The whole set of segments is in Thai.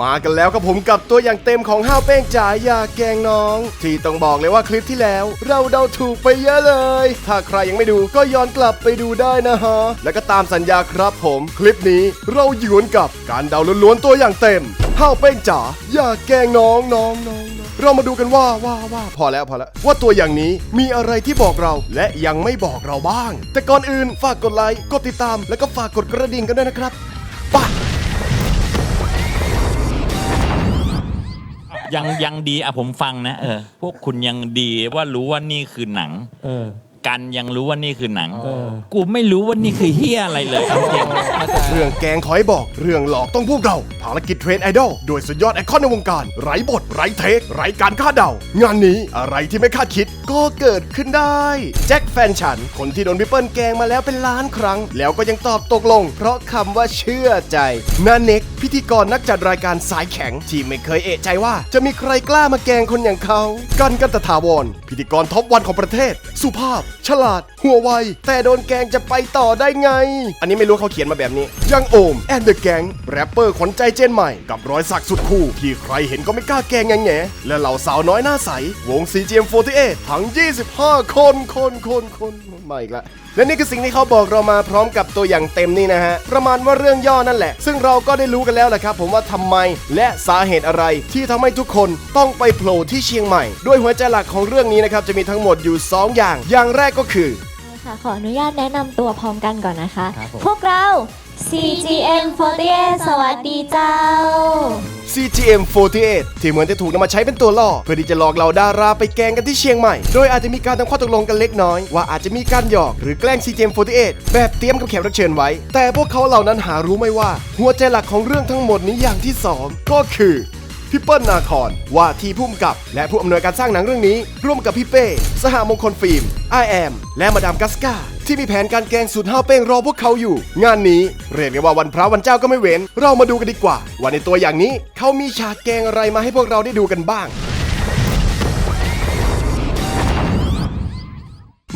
มากันแล้วครับผมกับตัวอย่างเต็มของห้าวเป้งจ๋าอยาแกงน้อง ที่ต้องบอกเลยว่าคลิปที่แล้ว เราเดาถูกไปเยอะเลย ถ้าใครยังไม่ดูก็ย้อนกลับไปดูได้นะฮะ แล้วก็ตามสัญญาครับผม คลิปนี้เราหยวนกับการเดาล้วนๆตัวอย่างเต็มห้าวเป้งจ๋าอยาแกงน้องน้องน้องน้องเรามาดูกันว่าว่าว่าพอแล้วพอแล้วว่าตัวอย่างนี้มีอะไรที่บอกเราและยังไม่บอกเราบ้าง แต่ก่อนอื่นฝากกดไลค์กดติดตาม แล้วก็ฝากกดกระดิ่งกันด้วยนะครับ ยังยังดีอะผมฟังนะเออพวกคุณยังดีว่ารู้ว่านี่คือหนัง เออ กันยังรู้ว่านี่คือหนัง เออ กูไม่รู้ว่านี่คือเฮียอะไรเลยเอาจริง เรื่องแกงขอให้บอก เรื่องหลอกต้องพวกเราภารกิจเทรนไอดอลโดยสุดยอดไอคอนในวงการ ไร้บท ไร้เทค ไร้การคาดเดา งานนี้อะไรที่ไม่คาดคิดก็เกิดขึ้นได้ แจ็คแฟนฉัน คนที่โดนพี่เปิ้ลแกงมาแล้วเป็นล้านครั้ง แล้วก็ยังตอบตกลง เพราะคำว่าเชื่อใจนาเน็ก พิธีกรนักจัดรายการสายแข็ง ที่ไม่เคยเอะใจว่า จะมีใครกล้ามาแกงคนอย่างเขากันกันตถาวรพิธีกรท็อปวันของประเทศ สุภาพ ฉลาด หัวไวแต่โดนแกงจะไปต่อได้ไง อันนี้ไม่รู้เขาเขียนมาแบบนี้ ยังโอมแอนเดอะแกงแรปเปอร์ขวัญใจเจนใหม่กับรอยสักสุดคู่ที่ใครเห็นก็ไม่กล้าแกงแงแงและเหล่าสาวน้อยหน้าใส วง CGM48 ทั้ง 25 คนคนคนคนมาอีกแล้วและนี่คือสิ่งที่เขาบอกเรามาพร้อมกับตัวอย่างเต็มนี่นะฮะ ประมาณว่าเรื่องย่อนั่นแหละ ซึ่งเราก็ได้รู้กันแล้วแหละครับผมว่าทำไม และสาเหตุอะไรที่ทำให้ทุกคนต้องไปโผล่ที่เชียงใหม่ ด้วยหัวใจหลักของเรื่องนี้นะครับจะมีทั้งหมดอยู่ 2 อย่าง อย่างแรกก็คือค่ะขออนุญาตแนะนำตัวพร้อมกันก่อนนะคะครับผมพวกเรา CGM48 สวัสดีเจ้า CGM48 ที่เหมือนจะถูกนำมาใช้เป็นตัวล่อ เพื่อที่จะหลอกเหล่าดาราไปแกงกันที่เชียงใหม่ โดยอาจจะมีการทำข้อตกลงกันเล็กน้อย ว่าอาจจะมีการหยอกหรือแกล้ง CGM48 แบบเตรียมกับแขกรับเชิญไว้ แต่พวกเขาเหล่านั้นหารู้ไม่ว่า หัวใจหลักของเรื่องทั้งหมดนี้อย่างที่สองก็คือ พี่เปิ้ลนาคอนว่าที่ผู้กำกับ และผู้อำนวยการสร้างหนังเรื่องนี้ ร่วมกับพี่เป้ สหมงคลฟิล์ม I am และมาดามกัสกาที่มีแผนการแกงสุดห้าเป้งรอพวกเขาอยู่ งานนี้เรียกได้ว่าวันพระวันเจ้าก็ไม่เว้น เรามาดูกันดีกว่าว่าในตัวอย่างนี้เขามีฉากแกงอะไรมาให้พวกเราได้ดูกันบ้าง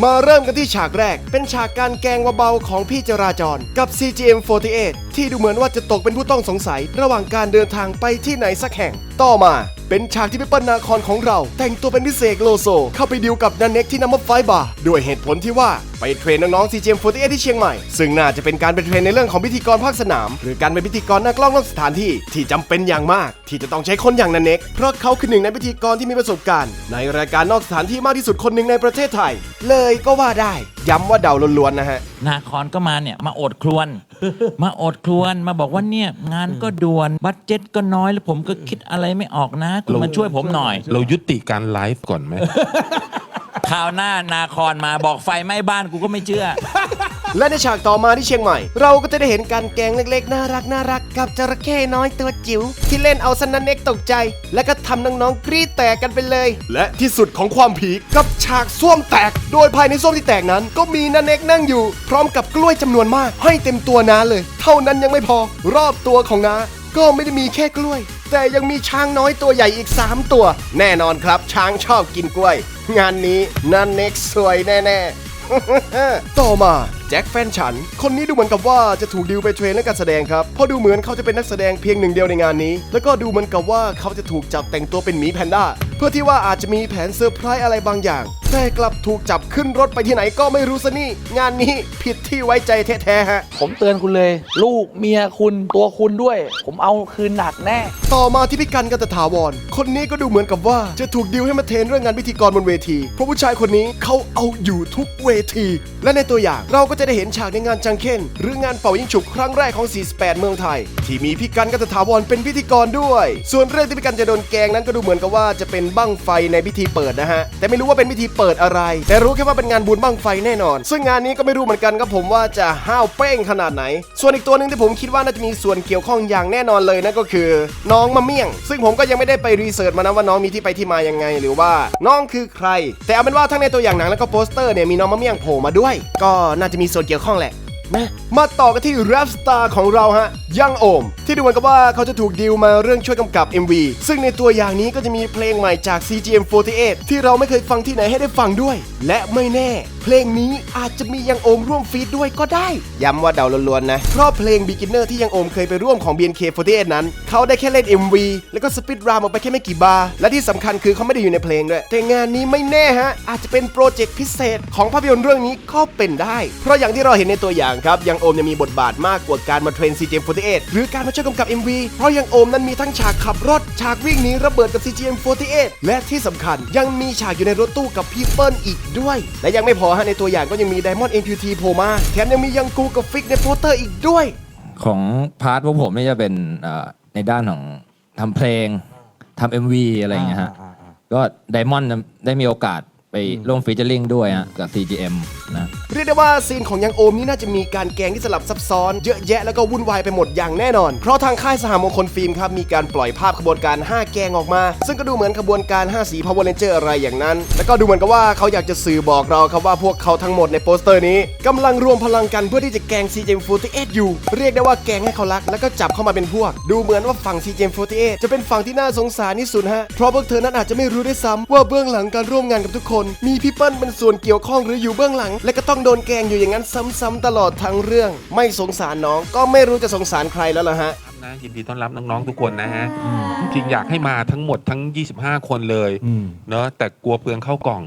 มาเริ่มกันที่ฉากแรก เป็นฉากการแกงวเบาๆของพี่จราจร กับ CGM48 ที่ดูเหมือนว่าจะตกเป็นผู้ต้องสงสัยระหว่างการเดินทางไปที่ไหนสักแห่ง ต่อมา เป็นฉากที่พี่เปิ้ลนาคอนของเรา แต่งตัวเป็นพิเศษโลโซ เข้าไปดิวกับนันเน็กที่นำมาไฟบาร์ด้วยเหตุผลที่ว่าไปเทรนน้องๆ CGM48 ที่เชียงใหม่ ซึ่งน่าจะเป็นการไปเทรนในเรื่องของพิธีกรภาคสนาม หรือการเป็นพิธีกรหน้ากล้องนอกสถานที่ที่จำเป็นอย่างมาก ที่จะต้องใช้คนอย่างนันเน็กเพราะเขาคือหนึ่งในพิธีกรที่มีประสบการณ์ ในรายการนอกสถานที่มากที่สุดคนหนึ่งในประเทศไทย เลยก็ว่าได้ ย้ำว่าเดาล้วนๆนะฮะ นาคอนก็มาเนี่ยมาอดครวน มาอดครวนมาบอกว่าเนี่ยงานก็ด่วนบัตเจ็ตก็น้อยแล้วผมก็คิดอะไรไม่ออกนะคุณมาช่วยผมหน่อย เรายุติการไลฟ์ก่อนไหม คราวหน้านาคอนมาบอกไฟไหม้บ้านกูก็ไม่เชื่อ และในฉากต่อมาที่เชียงใหม่ เราก็จะได้เห็นการแกงเล็กๆ น่ารักน่ารักกับจระเข้น้อยตัวจิ๋วที่เล่นเอาสนันเน็กตกใจ และก็ทำน้องๆกรี๊ดแตกกันไปเลย และที่สุดของความผีกับฉากส้วมแตก โดยภายในส้วมที่แตกนั้น ก็มีนันเน็กนั่งอยู่ พร้อมกับกล้วยจำนวนมาก ให้เต็มตัวน้าเลย เท่านั้นยังไม่พอ รอบตัวของน้าก็ไม่ได้มีแค่กล้วย แต่ยังมีช้างน้อยตัวใหญ่อีก 3 ตัว แน่นอนครับช้างชอบกินกล้วย งานนี้นันเน็กสวยแน่ๆ ต่อมาแจ็คแฟนฉัน คนนี้ดูเหมือนกับว่าจะถูกดิวไปเทรนและการแสดงครับ เพราะดูเหมือนเขาจะเป็นนักแสดงเพียงหนึ่งเดียวในงานนี้ แล้วก็ดูเหมือนกับว่าเขาจะถูกจับแต่งตัวเป็นหมีแพนด้า เพื่อที่ว่าอาจจะมีแผนเซอร์ไพรส์อะไรบางอย่างแต่กลับถูกจับขึ้นรถไปที่ไหนก็ไม่รู้ซะนี่ งานนี้ผิดที่ไว้ใจแท้ๆฮะ ผมเตือนคุณเลย ลูกเมียคุณตัวคุณด้วย ผมเอาคืนหนักแน่ ต่อมาที่พี่กันกันตถาวร คนนี้ก็ดูเหมือนกับว่าจะถูกดิวให้มาเทรนเรื่องงานพิธีกรบนเวที เพราะผู้ชายคนนี้เขาเอาอยู่ทุกเวที และในตัวอย่างเราก็จะได้เห็นฉากในงานจังเค้นหรืองานเป่ายิงฉุบครั้งแรกของ 48 เมืองไทย ที่มีพี่กันกันตถาวรเป็นพิธีกรด้วย ส่วนเรื่องที่พี่กันจะโดนแกล้งนั้นก็ดูเหมือนกับว่าจะเป็นบั้งไฟในพิธีเปิดนะฮะแต่ไม่รู้ว่าเป็นพิธีเปิดอะไร แต่รู้แค่ว่าเป็นงานบุญบั้งไฟแน่นอน ซึ่งงานนี้ก็ไม่รู้เหมือนกันครับผมว่าจะห้าวเป้งขนาดไหน ส่วนอีกตัวหนึ่งที่ผมคิดว่าน่าจะมีส่วนเกี่ยวข้องอย่างแน่นอนเลยนั่นก็คือ น้องมะเมี่ยง ซึ่งผมก็ยังไม่ได้ไปรีเสิร์ชมานะว่าน้องมีที่ไปที่มายังไง หรือว่าน้องคือใคร แต่เอาเป็นว่าทั้งในตัวอย่างหนังแล้วก็โปสเตอร์เนี่ยมีน้องมะเมี่ยงโผล่มาด้วย ก็น่าจะมีส่วนเกี่ยวข้องแหละ มาต่อกันที่แรปสตาร์ของเราฮะยังโอม ที่ดูเหมือนกับว่าเขาจะถูกดีลมาเรื่องช่วยกำกับ MV ซึ่งในตัวอย่างนี้ก็จะมีเพลงใหม่จาก CGM48 ที่เราไม่เคยฟังที่ไหนให้ได้ฟังด้วย และไม่แน่ เพลงนี้อาจจะมียังโอมร่วมฟีดด้วยก็ได้ ย้ำว่าเดาล้วนๆนะ เพราะเพลง Beginner ที่ยังโอมเคยไปร่วมของ BNK48 นั้น เขาได้แค่เล่น MV แล้วก็สปิดรามออกไปแค่ไม่กี่บาร์และที่สำคัญคือเขาไม่ได้อยู่ในเพลงด้วยแต่งานนี้ไม่แน่ฮะอาจจะเป็นโปรเจกต์พิเศษของภาพยนตร์เรื่องนี้ก็เป็นได้ เพราะอย่างที่เราเห็นในตัวอย่างครับยังโอมยังมีบทบาทมากกว่าการมาเทรน CGM48 หรือการมาช่วยกำกับ MV เพราะยังโอมนั้นมีทั้งฉากขับรถ ฉากวิ่งหนีระเบิดกับ CGM48 และที่สำคัญยังมีฉากอยู่ในรถตู้กับพี่เปิ้ลอีกด้วย และยังไม่พอฮะในตัวอย่างก็ยังมี Diamond MQT โผล่มาแถมยังมียังกูกับฟิกในโปสเตอร์อีกด้วย ของพาร์ทพวกผมนี่จะเป็นเอ่อในด้านของทำเพลงทำเอ็มวีอะไรอย่างเงี้ยฮะก็ไดมอนด์ได้มีโอกาส ไปร่วมฟีเจอริงด้วยฮะกับ CGM นะ เรียกได้ว่าซีนของยังโอมนี่น่าจะมีการแกล้งที่สลับซับซ้อน เยอะแยะแล้วก็วุ่นวายไปหมดอย่างแน่นอน เพราะทางค่ายสหมงคลฟิล์มครับ มีการปล่อยภาพขบวนการ 5 แกงออกมา ซึ่งก็ดูเหมือนขบวนการ 5 สี Power Ranger อะไรอย่างนั้น แล้วก็ดูเหมือนกับว่าเขาอยากจะสื่อบอกเราครับว่าพวกเขาทั้งหมดในโปสเตอร์นี้กำลังรวมพลังกันเพื่อที่จะแกล้ง CJ48 อยู่ เรียกได้ว่าแกล้งให้เขารัก แล้วก็จับเข้ามาเป็นพวก ดูเหมือนว่าฝั่ง CJ48 จะเป็นฝั่งที่น่าสงสารที่สุดฮะเพราะพวกเธอนั้นอาจจะไม่รู้ด้วยซ้ำว่าเบื้องหลังการร่วมงานกับทุกคนมีพี่เปิ้ลเป็นส่วนเกี่ยวข้องหรืออยู่เบื้องหลัง และก็ต้องโดนแกล้งอยู่อย่างนั้นซ้ำๆตลอดทั้งเรื่อง ไม่สงสารน้องก็ไม่รู้จะสงสารใครแล้วล่ะฮะนะยินดีต้อนรับน้องๆทุกคนนะฮะจริงอยากให้มาทั้งหมดทั้ง 25 คนเลยเนอะแต่กลัวเปลืองเข้ากล่อง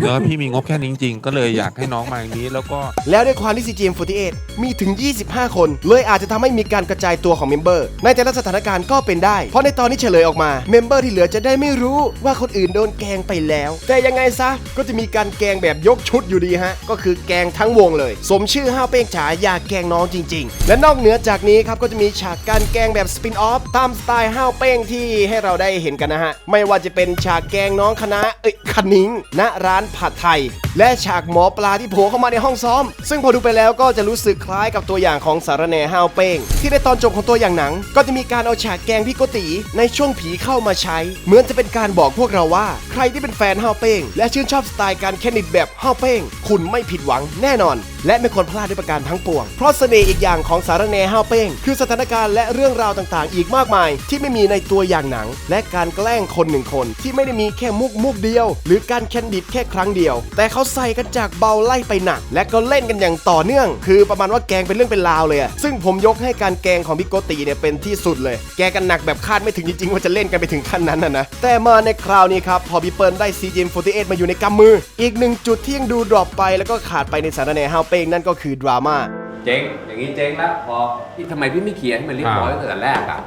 เนอพี่มีงบแค่นี้จริงๆ ก็เลยอยากให้น้องมาอย่างนี้แล้วก็ แล้วด้วยความที่ CGM48 มีถึง 25 คน เลยอาจจะทำให้มีการกระจายตัวของเมมเบอร์ ในแต่ละสถานการณ์ก็เป็นได้ เพราะในตอนนี้เฉลยออกมา เมมเบอร์ที่เหลือจะได้ไม่รู้ว่าคนอื่นโดนแกงไปแล้ว แต่ยังไงซะ ก็จะมีการแกงแบบยกชุดอยู่ดีฮะ ก็คือแกงทั้งวงเลย สมชื่อห้าวเป้งฉาอยากแกงน้องจริง ๆ และนอกเหนือจากนี้ครับก็จะมีฉากการแกงแบบสปินออฟตามสไตล์ห้าวเป้งที่ให้เราได้เห็นกันนะฮะ ไม่ว่าจะเป็นฉากแกงน้องคณะเอ้ยคณิงณร้านผัดไทยและฉากหมอปลาที่โผล่เข้ามาในห้องซ้อม ซึ่งพอดูไปแล้วก็จะรู้สึกคล้ายกับตัวอย่างของสารแหน่ห้าวเป้ง ที่ในตอนจบของตัวอย่างหนัง ก็จะมีการเอาฉากแกงพี่โกติ ในช่วงผีเข้ามาใช้ เหมือนจะเป็นการบอกพวกเราว่า ใครที่เป็นแฟนห้าวเป้ง และชื่นชอบสไตล์การแคนิดแบบห้าวเป้ง คุณไม่ผิดหวังแน่นอน และไม่ควรพลาดด้วยประการทั้งปวง เพราะเสน่ห์อีกอย่างของสารแหน่ห้าวเป้ง คือสถานการณ์และเรื่องราวต่างๆ อีกมากมาย ที่ไม่มีในตัวอย่างหนัง และการแกล้งคนหนึ่งคน ที่ไม่ได้มีแค่มุกมุกเดียว หรือการแคนดิดแค่ครั้งเดียว แต่เขาใส่กันจากเบาไล่ไปหนัก และก็เล่นกันอย่างต่อเนื่อง คือประมาณว่าแกงเป็นเรื่องเป็นราวเลยอะซึ่งผมยกให้การแกงของพี่โกติเนี่ยเป็นที่สุดเลย แกงกันหนักแบบคาดไม่ถึงจริงๆว่าจะเล่นกันไปถึงขั้นนั้นนะนะแต่มาในคราวนี้ครับพอพี่เปิลได้ CGM48 มาอยู่ในกำมือ อีกหนึ่งจุดที่ยังดูดรอปไปแล้วก็ขาดไปในสารแหน่ห้าวเป้งนั่นก็คือดราม่าเจ๊งอย่างนี้เจ๊งแล้วพอพี่ทำไมพี่ไม่เคลียร์ให้มันเรียบร้อยอ่าตั้งแต่แรกอะ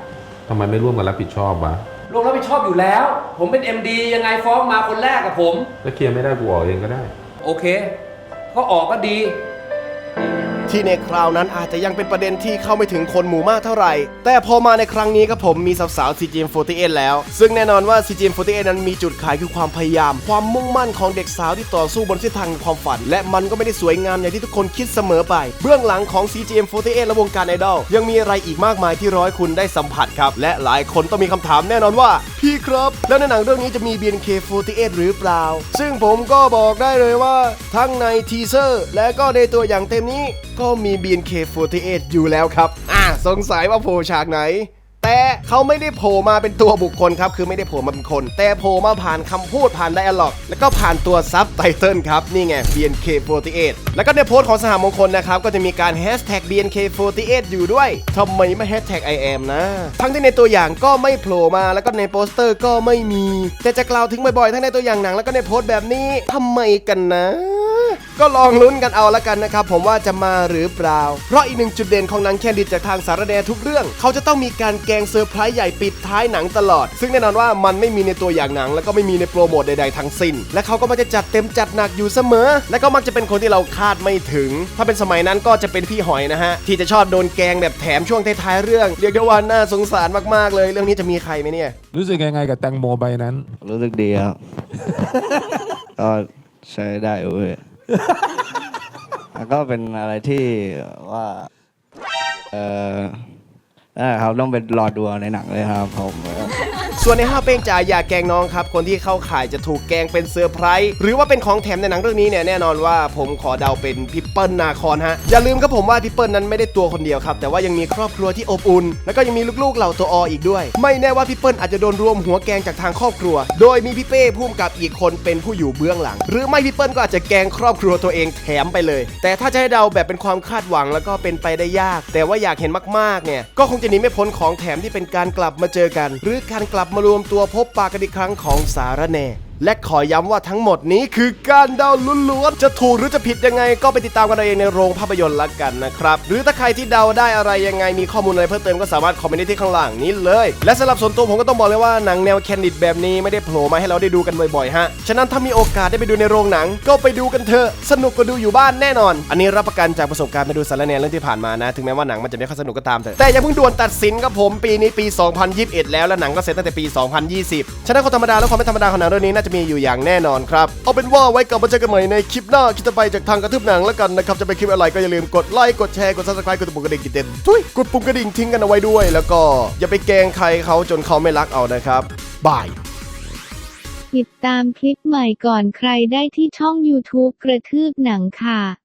ทำไมไม่ร่วมกันรับผิดชอบวะลงรับผิดชอบอยู่แล้ว ผมเป็น MD ยังไงฟ้องมาคนแรกกับผมถ้าเคลียร์ไม่ได้กูออกเองก็ได้ โอเค ก็ออกก็ดี ที่ในคราวนั้นอาจจะยังเป็นประเด็นที่เข้าไม่ถึงคนหมู่มากเท่าไหร่ แต่พอมาในครั้งนี้ครับผมมีสาวๆ CGM48 แล้ว ซึ่งแน่นอนว่า CGM48 นั้นมีจุดขายคือความพยายาม ความมุ่งมั่นของเด็กสาวที่ต่อสู้บนเส้นทางความฝัน และมันก็ไม่ได้สวยงามอย่างที่ทุกคนคิดเสมอไป เบื้องหลังของ CGM48 และวงการไอดอลยังมีอะไรอีกมากมายที่ร้อยคุณได้สัมผัสครับ และหลายคนต้องมีคำถามแน่นอนว่า พี่ครับ แล้วในหนังเรื่องนี้จะมี BNK48 หรือเปล่า ซึ่งผมก็บอกได้เลยว่า ทั้งในทีเซอร์ และก็ในตัวอย่างเต็มนี้ก็็มี BNK48 อยู่แล้วครับ อ่าสงสัยว่าโผล่ฉากไหน แต่เขาไม่ได้โผล่มาเป็นตัวบุคคลครับ คือไม่ได้โผล่มาเป็นคน แต่โผล่มาผ่านคำพูดผ่านไดอะล็อก แล้วก็ผ่านตัวซับไตเติลครับ นี่ไง BNK48 แล้วก็ในโพสต์ของสหมงคลนะครับ ก็จะมีการแฮชแท็ก BNK48 อยู่ด้วยทำไมไม่แฮชแท็ก I am นะ ทั้งที่ในตัวอย่างก็ไม่โผล่มาแล้วก็ในโปสเตอร์ก็ไม่มี แต่จะกล่าวถึงบ่อยๆ ทั้งในตัวอย่างหนังแล้วก็ในโพสต์แบบนี้ทำไมกันนะ ก็ลองลุ้นกันเอาละกันนะครับผมว่าจะมาหรือเปล่า เพราะอีกหนึ่งจุดเด่นของหนังแคนดิดจากทางสารแดทุกเรื่อง เขาจะต้องมีการแกงเซอร์ไพรส์ใหญ่ปิดท้ายหนังตลอด ซึ่งแน่นอนว่ามันไม่มีในตัวอย่างหนัง แล้วก็ไม่มีในโปรโมทใดๆทั้งสิ้น และเขาก็มักจะจัดเต็มจัดหนักอยู่เสมอ และก็มักจะเป็นคนที่เราคาดไม่ถึง ถ้าเป็นสมัยนั้นก็จะเป็นพี่หอยนะฮะที่จะชอบโดนแกงแบบแถมช่วงท้ายๆเรื่องเรียกได้ว่าน่าสงสารมากๆเลย เรื่องนี้จะมีใครไหมเนี่ย รู้สึกยังไงกับแตงโมใบนั้น รู้สึกดีครับ ก็ใช้ได้เว้ย แล้วก็เป็นอะไรที่ว่า เออนั่นแหละครับต้องเป็นรอดูเอาในหนังเลยครับผม ส่วนในห้าเป้งจ่ายอย่าแกงน้องครับ คนที่เข้าข่ายจะถูกแกงเป็นเซอร์ไพรส์หรือว่าเป็นของแถมในหนังเรื่องนี้เนี่ยแน่นอนว่าผมขอเดาเป็นพิปเปิลนาคอนฮะอย่าลืมครับผมว่าพิปเปิลนั้นไม่ได้ตัวคนเดียวครับแต่ว่ายังมีครอบครัวที่อบอุ่น แล้วก็ยังมีลูกๆเหล่าตัวออีกด้วย ไม่แน่ว่าพิปเปิลอาจจะโดนรวมหัวแกงจากทางครอบครัว โดยมีพี่เป้พุ่มกับอีกคนเป็นผู้อยู่เบื้องหลัง หรือไม่พิปเปิลก็อาจจะแกงครอบครัวตัวเองแถมไปเลย แต่ถ้าจะให้เดาแบบเป็นความคาดหวังแล้วก็เป็นไปได้ยาก แต่ว่าอยากเห็นมากๆเนี่ยก็คงจะหนีไม่พ้นของแถมที่เป็นการกลับมาเจอกัน หรือการกลับมารวมตัวพบปากันอีกครั้งของสารแน่ และขอย้ำว่าทั้งหมดนี้คือการเดาล้วนๆ จะถูกหรือจะผิดยังไงก็ไปติดตามกันเองในโรงภาพยนตร์ละกันนะครับ หรือถ้าใครที่เดาได้อะไรยังไงมีข้อมูลอะไรเพิ่มเติมก็สามารถคอมเมนต์ได้ที่ข้างล่างนี้เลย และสำหรับส่วนตัวผมก็ต้องบอกเลยว่าหนังแนวแคนดิดแบบนี้ไม่ได้โผล่มาให้เราได้ดูกันบ่อยๆฮะ ฉะนั้นถ้ามีโอกาสได้ไปดูในโรงหนัง ก็ไปดูกันเถอะสนุกกว่าดูอยู่บ้านแน่นอน อันนี้รับประกันจากประสบการณ์ไปดูสารแนเรื่องที่ผ่านมานะ ถึงแม้ว่าหนังมันจะไม่ค่อยสนุกก็ตามเถอะแต่อย่าเพิ่งด่วนตัดสินครับผมปีนี้ปี 2021 แล้วและหนังก็เสร็จตั้งแต่ปี 2020 ฉะนั้นคนธรรมดาและความไม่ธรรมดาของหนังเรื่องนี้น่าจะมีอยู่อย่างแน่นอนครับ เอาเป็นว่าไว้กลับมาเจอกันใหม่ในคลิปหน้าคิดจะไปจากทางกระทึบหนังแล้วกันนะครับจะเป็นคลิปอะไรก็อย่าลืมกดไลค์กดแชร์กด subscribe กดปุ่มกระดิ่งติดเต็มทุยกดปุ่มกระดิ่งทิ้งกันเอาไว้ด้วย แล้วก็อย่าไปแกล้งใครเขาจนเขาไม่รักเอานะครับบายติดตามคลิปใหม่ก่อนใครได้ที่ช่อง YouTube กระทืบหนังค่ะ